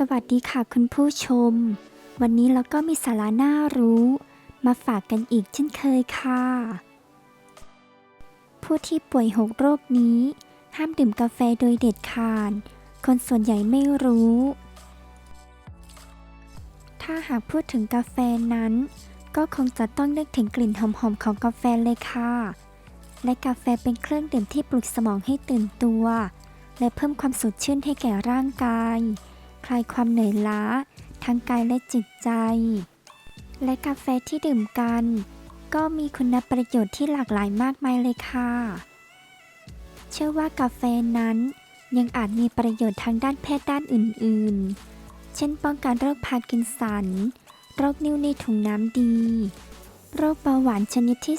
สวัสดีค่ะคุณผู้ชม วันนี้เราก็มีสาระน่ารู้ มาฝากกันอีกเช่นเคยค่ะ ผู้ที่ป่วยหกโรคนี้ ห้ามดื่มกาแฟโดยเด็ดขาดคนส่วนใหญ่ไม่รู้ ถ้าหากพูดถึงกาแฟนั้น ก็คงจะต้องนึกถึงกลิ่นหอมๆของกาแฟเลยค่ะ และกาแฟเป็นเครื่องดื่มที่ปลุกสมองให้ตื่นตัว และเพิ่มความสดชื่นให้แก่ร่างกาย คลายความเหนื่อยล้า ทั้งกายและจิตใจ และกาแฟที่ดื่มกัน ก็มีคุณประโยชน์ที่หลากหลายมากมายเลยค่ะ เชื่อว่ากาแฟนั้นยังอาจมีประโยชน์ทางด้านแพทย์ด้านอื่นๆ เช่นป้องกันโรคพาร์กินสัน โรคนิ่วในถุงน้ำดี โรคเบาหวานชนิดที่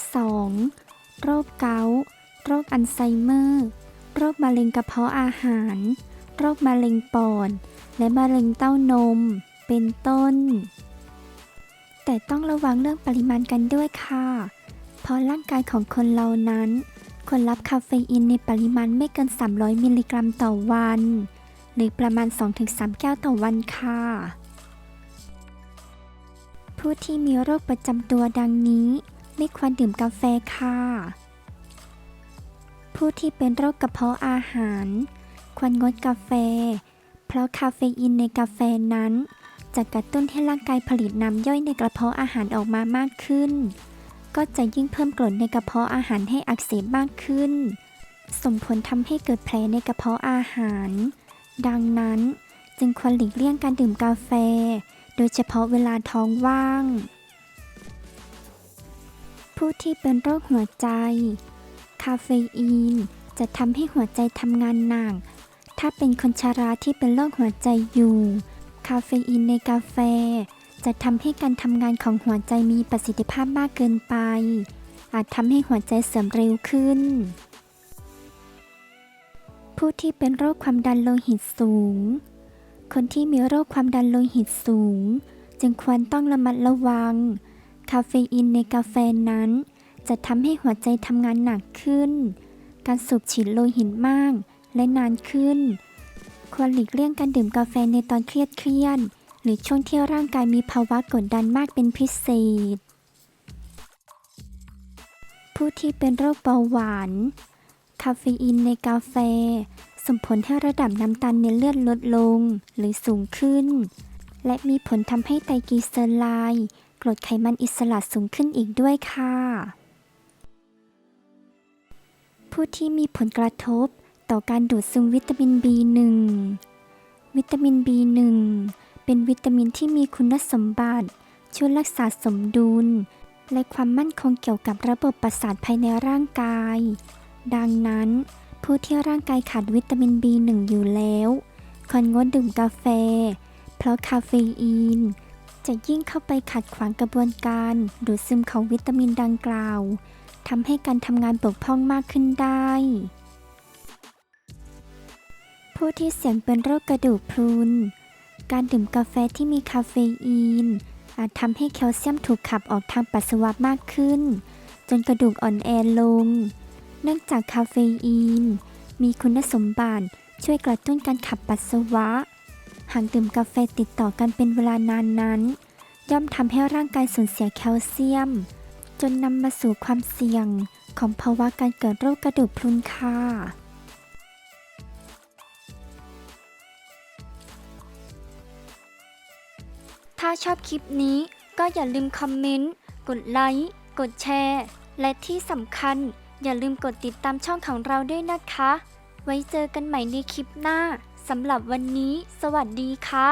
2โรคเกาต์โรคอัลไซเมอร์ โรคมะเร็งกระเพาะอาหาร โรคมะเร็งปอด และมะเร็งเต้านม เป็นต้น แต่ต้องระวังเรื่องปริมาณกันด้วยค่ะ เพราะร่างกายของคนเรานั้นควรรับคาเฟอีนในปริมาณไม่เกิน 300 มิลลิกรัมต่อวัน หรือประมาณ 2-3 แก้วต่อวันค่ะ ผู้ที่มีโรคประจำตัวดังนี้ ไม่ควรดื่มกาแฟค่ะ ผู้ที่เป็นโรคกระเพาะอาหาร ควรงดกาแฟ เพราะคาเฟอีนในกาแฟนั้น จะกระตุ้นให้ร่างกายผลิตน้ำย่อยในกระเพาะอาหารออกมามากขึ้น ก็จะยิ่งเพิ่มกรดในกระเพาะอาหารให้อักเสบมากขึ้น ส่งผลทำให้เกิดแผลในกระเพาะอาหาร ดังนั้นจึงควรหลีกเลี่ยงการดื่มกาแฟ โดยเฉพาะเวลาท้องว่าง ผู้ที่เป็นโรคหัวใจ คาเฟอีนจะทำให้หัวใจทำงานหนัก ถ้าเป็นคนชาราที่เป็นโรคหัวใจอยู่ คาเฟอีนในกาแฟ จะทำให้การทำงานของหัวใจมีประสิทธิภาพมากเกินไป อาจทำให้หัวใจเสื่อมเร็วขึ้น ผู้ที่เป็นโรคความดันโลหิตสูง คนที่มีโรคความดันโลหิตสูง จึงควรต้องระมัดระวัง คาเฟอีนในกาแฟนั้น จะทำให้หัวใจทำงานหนักขึ้น การสูบฉีดโลหิตมาก และนานขึ้น ควรหลีกเลี่ยงการดื่มกาแฟในตอนเครียดเครียดหรือช่วงที่ร่างกายมีภาวะกดดันมากเป็นพิเศษ ผู้ที่เป็นโรคเบาหวาน คาเฟอีนในกาแฟ ส่งผลให้ระดับน้ำตาลในเลือดลดลงหรือสูงขึ้น และมีผลทำให้ไตรกลีเซอไรด์กรดไขมันอิสระสูงขึ้นอีกด้วยค่ะ ผู้ที่มีผลกระทบ ต่อการดูดซึมวิตามิน B1 วิตามิน B1 เป็นวิตามินที่มีคุณสมบัติ ช่วยรักษาสมดุล และความมั่นคงเกี่ยวกับระบบประสาทภายในร่างกาย ดังนั้นผู้ที่ร่างกายขาดวิตามิน B1 อยู่แล้วควรงดดื่มกาแฟ เพราะคาเฟอีน จะยิ่งเข้าไปขัดขวางกระบวนการดูดซึมของวิตามินดังกล่าวทำให้การทำงานบกพร่องมากขึ้นได้ ผู้ที่เสี่ยงเป็นโรคกระดูกพรุน การดื่มกาแฟที่มีคาเฟอีน อาจทำให้แคลเซียมถูกขับออกทางปัสสาวะมากขึ้น จนกระดูกอ่อนแอลง เนื่องจากคาเฟอีน มีคุณสมบัติช่วยกระตุ้นการขับปัสสาวะ หากดื่มกาแฟติดต่อกันเป็นเวลานานนั้น ย่อมทำให้ร่างกายสูญเสียแคลเซียม จนนำมาสู่ความเสี่ยงของภาวะการเกิดโรคกระดูกพรุนค่ะาชอบคลิปนี้ก็อย่าลืมคอมเมนต์ กดไลค์ กดแชร์ และที่สำคัญ อย่าลืมกดติดตามช่องของเราด้วยนะคะ ไว้เจอกันใหม่ในคลิปหน้าสำหรับวันนี้ สวัสดีค่ะ